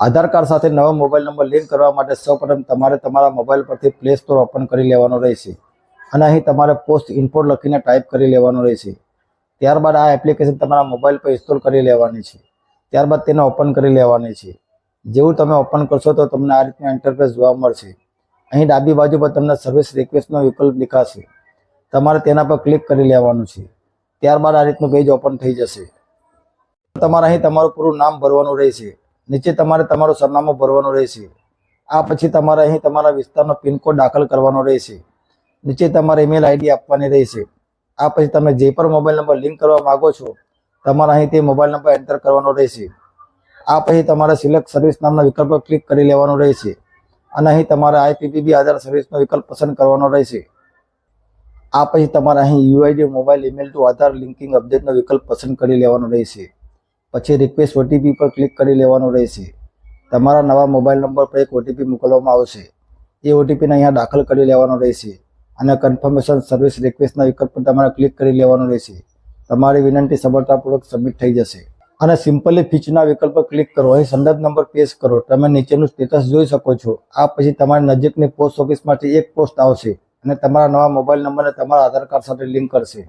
આધાર card સાથે નવા mobile number link કરવા માટે સૌપ્રથમ તમારે તમારા મોબાઈલ પરથી પ્લે સ્ટોર ઓપન કરી લેવાનો રહેશે. અને અહીં તમારે પોસ્ટ ઇનપોર્ટ લખીને ટાઈપ કરી લેવાનો રહેશે. ત્યારબાદ આ એપ્લિકેશન તમારા મોબાઈલ પર ઇન્સ્ટોલ કરી લેવાની છે. ત્યારબાદ તેને ઓપન કરી લેવાની છે. જેવું તમે ઓપન કરશો તો તમને આ રીતનું ઇન્ટરફેસ જોવા મળશે. અહીં ડાબી બાજુ પર તમને સર્વિસ રિક્વેસ્ટનો વિકલ્પ દેખાશે. તમારે તેના પર ક્લિક કરી લેવાનું છે. ત્યારબાદ આ રીતનું પેજ ઓપન થઈ જશે. તમારે અહીં તમારું પૂરું નામ ભરવાનું રહેશે. નીચે તમારે તમારું સરનામું ભરવાનું રહેશે. આ પછી તમારે અહીં તમારા વિસ્તારનો પિનકોડ દાખલ કરવાનો રહેશે. નીચે તમારે ઈમેલ આઈડી આપવાની રહેશે. આ પછી તમે જે પણ મોબાઈલ નંબર લિંક કરવા માગો છો, તમારે અહીં તે મોબાઈલ નંબર એન્ટર કરવાનો રહેશે. આ પછી તમારે સિલેક્ટ સર્વિસ નામના વિકલ્પ પર ક્લિક કરી લેવાનો રહેશે. અને અહીં તમારે આઈપીપીબી આધાર સર્વિસનો વિકલ્પ પસંદ કરવાનો રહેશે. આ પછી તમારે અહીં UID, mobile email to Aadhaar linking અપડેટનો વિકલ્પ પસંદ કરી લેવાનો રહેશે. પછી રિક્વેસ્ટ ઓટીપી પર ક્લિક કરી લેવાનું રહેશે. તમારા નવા મોબાઈલ નંબર પર એક ઓટીપી મોકલવામાં આવશે. એ ઓટીપીને અહીંયા દાખલ કરી લેવાનો રહેશે અને કન્ફર્મેશન સર્વિસ રિક્વેસ્ટના વિકલ્પ પર તમારે ક્લિક કરી લેવાનો રહેશે. તમારી વિનંતી સફળતાપૂર્વક સબમિટ થઈ જશે. અને સિમ્પલી ફીચરના વિકલ્પ પર ક્લિક કરો. અહીં સંદર્ભ નંબર પેશ કરો. તમે નીચેનું સ્ટેટસ જોઈ શકો છો. આ પછી તમારી નજીકની પોસ્ટ ઓફિસમાંથી એક પોસ્ટ આવશે અને તમારા નવા મોબાઈલ નંબરને તમારા આધાર કાર્ડ સાથે લિંક કરશે.